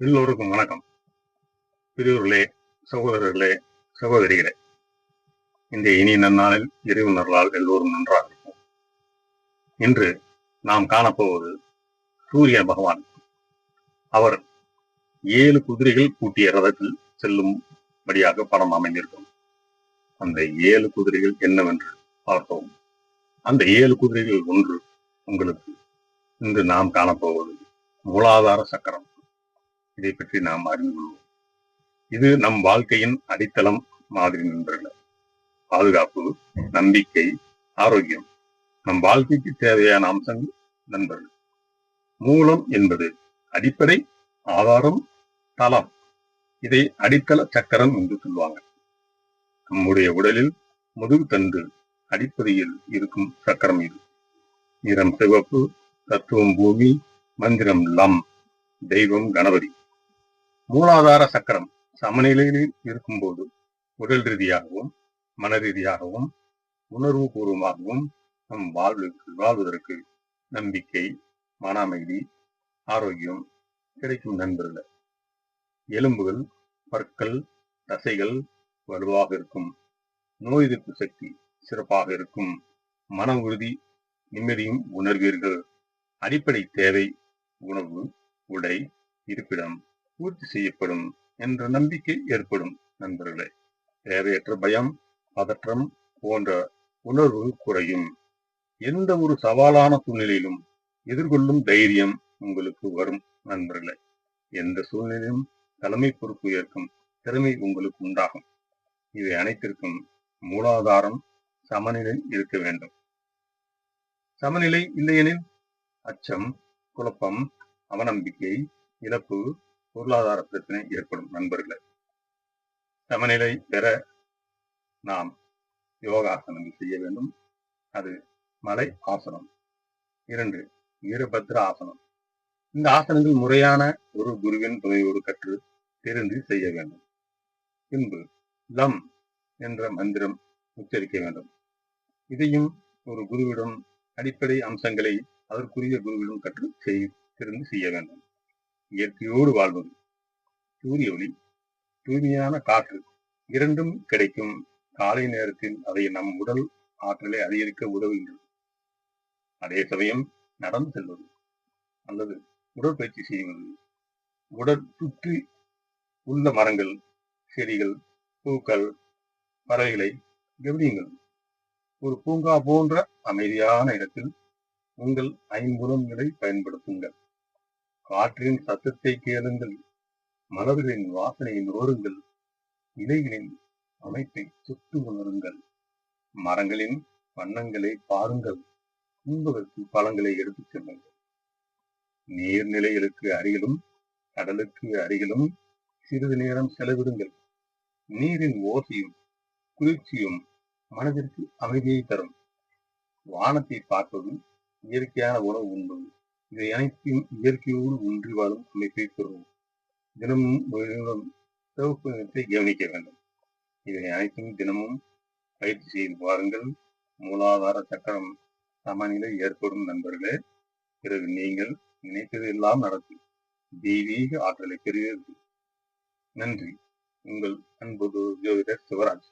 எல்லோருக்கும் வணக்கம். பெரியோர்களே சகோதரர்களே சகோதரிகளே. இந்த இனி நன்னாளில் இறைவனர்களால் எல்லோரும் நன்றாக. இருக்கும் இன்று நாம் காணப்போவது சூரிய பகவான். அவர் ஏழு குதிரைகள் கூட்டிய ரதத்தில் செல்லும்படியாக படம் அமைந்திருக்கும். அந்த ஏழு குதிரைகள் என்னவென்று பார்ப்போம் அந்த ஏழு குதிரைகள் ஒன்று உங்களுக்கு இன்று நாம் காணப்போவது மூலாதார சக்கரம். இதை பற்றி நாம் அறிந்து கொள்வோம். இது நம் வாழ்க்கையின் அடித்தளம் மாதிரி நின்றன பாதுகாப்பு நம்பிக்கை ஆரோக்கியம் நம் வாழ்க்கைக்கு தேவையான அம்சங்கள் நண்பர்கள். மூலம் என்பது அடிப்படை ஆதாரம் தளம். இதை அடித்தள சக்கரம் என்று சொல்லுவாங்க. நம்முடைய உடலில் முதுகு தண்டு அடிப்படையில் இருக்கும் சக்கரம் இது. நிறம் சிவப்பு தத்துவம் பூமி மந்திரம் லம் தெய்வம் கணபதி. மூலாதார சக்கரம் சமநிலையில் இருக்கும்போது உடல் ரீதியாகவும் மன ரீதியாகவும் உணர்வு பூர்வமாகவும் நம் வாழ்வுக்கு வாழ்வதற்கு நம்பிக்கை மன அமைதி ஆரோக்கியம் கிடைக்கும் நண்பர்கள். எலும்புகள் பற்கள் தசைகள் வலுவாக இருக்கும். நோய் எதிர்ப்பு சக்தி சிறப்பாக இருக்கும். மன உறுதி நிம்மதியும் உணர்வீர்கள். அடிப்படை தேவை உணவு உடை இருப்பிடம் பூர்த்தி செய்யப்படும் என்ற நம்பிக்கை ஏற்படும் நண்பர்களே. தேவையற்ற பயம் பதற்றம் போன்ற உணர்வு குறையும். எந்த ஒரு சவாலான சூழ்நிலையிலும் எதிர்கொள்ளும் தைரியம் உங்களுக்கு வரும் நண்பர்களே. எந்த சூழ்நிலையும் தலைமை பொறுப்பு ஏற்கும் திறமை உங்களுக்கு உண்டாகும். இவை அனைத்திற்கும் மூலாதாரம் சமநிலை இருக்க வேண்டும். சமநிலை இல்லையெனில் அச்சம் குழப்பம் அவநம்பிக்கை இழப்பு பொருளாதார பிரச்சனை ஏற்படும் நண்பர்களே. சமநிலை பெற நாம் யோகாசனம் செய்ய வேண்டும். அது மலை ஆசனம். இரண்டு வீரபத்ர ஆசனம். இந்த ஆசனங்கள் முறையான ஒரு குருவின் துணையோடு கற்று தெரிந்து செய்ய வேண்டும். பின்பு லம் என்ற மந்திரம் உச்சரிக்க வேண்டும். இதையும் ஒரு குருவிடம் அடிப்படை அம்சங்களை அதற்குரிய குருவிடம் கற்று செய் தெரிந்து செய்ய வேண்டும். இயற்கையோடு வாழ்வது. சூரிய ஒளி தூய்மையான காற்று இரண்டும் கிடைக்கும். காலை நேரத்தில் அதை நம் உடல் ஆற்றலை அதிகரிக்க உதவுகின்றது. அதே சமயம் நடந்து செல்வது அல்லது உடற்பயிற்சி செய்வது உடல் சுற்றி உள்ள மரங்கள் செடிகள் பூக்கள் பறவைகளை கவனியுங்கள். ஒரு பூங்கா போன்ற அமைதியான இடத்தில் உங்கள் ஐம்புலன்களை பயன்படுத்துங்கள். காற்றின் சத்தத்தை கேளுங்கள். மலர்களின் வாசனையை நோருங்கள் இலைகளின் அமைப்பை சுட்டு உணருங்கள். மரங்களின் வண்ணங்களை பாருங்கள். உண்பதற்கு பழங்களை எடுத்துச் செல்லுங்கள். நீர்நிலைகளுக்கு அருகிலும் கடலுக்கு அருகிலும் சிறிது நேரம் செலவிடுங்கள். நீரின் ஓசையும் குளிர்ச்சியும் மனதிற்கு அமைதியை தரும். வானத்தை பார்ப்பது இயற்கையான உணவு உண்பதும் இதை அனைத்தையும் இயற்கையோடு ஒன்றி வாழும் அமைப்பை பெறுவோம். தினமும் ஒரு நிமிடம் சிவப்பு நிறத்தை கவனிக்க வேண்டும். இதை அனைத்தும் தினமும் பயிற்சி செய்து பாருங்கள் மூலாதார சக்கரம் சமநிலை ஏற்படும் நண்பர்களே. பிறகு நீங்கள் நினைத்தது எல்லாம் நடக்கும். தெய்வீக ஆற்றலை பெறுகிறது நன்றி. உங்கள் அன்பு ஜோதிடர் சிவராஜ்.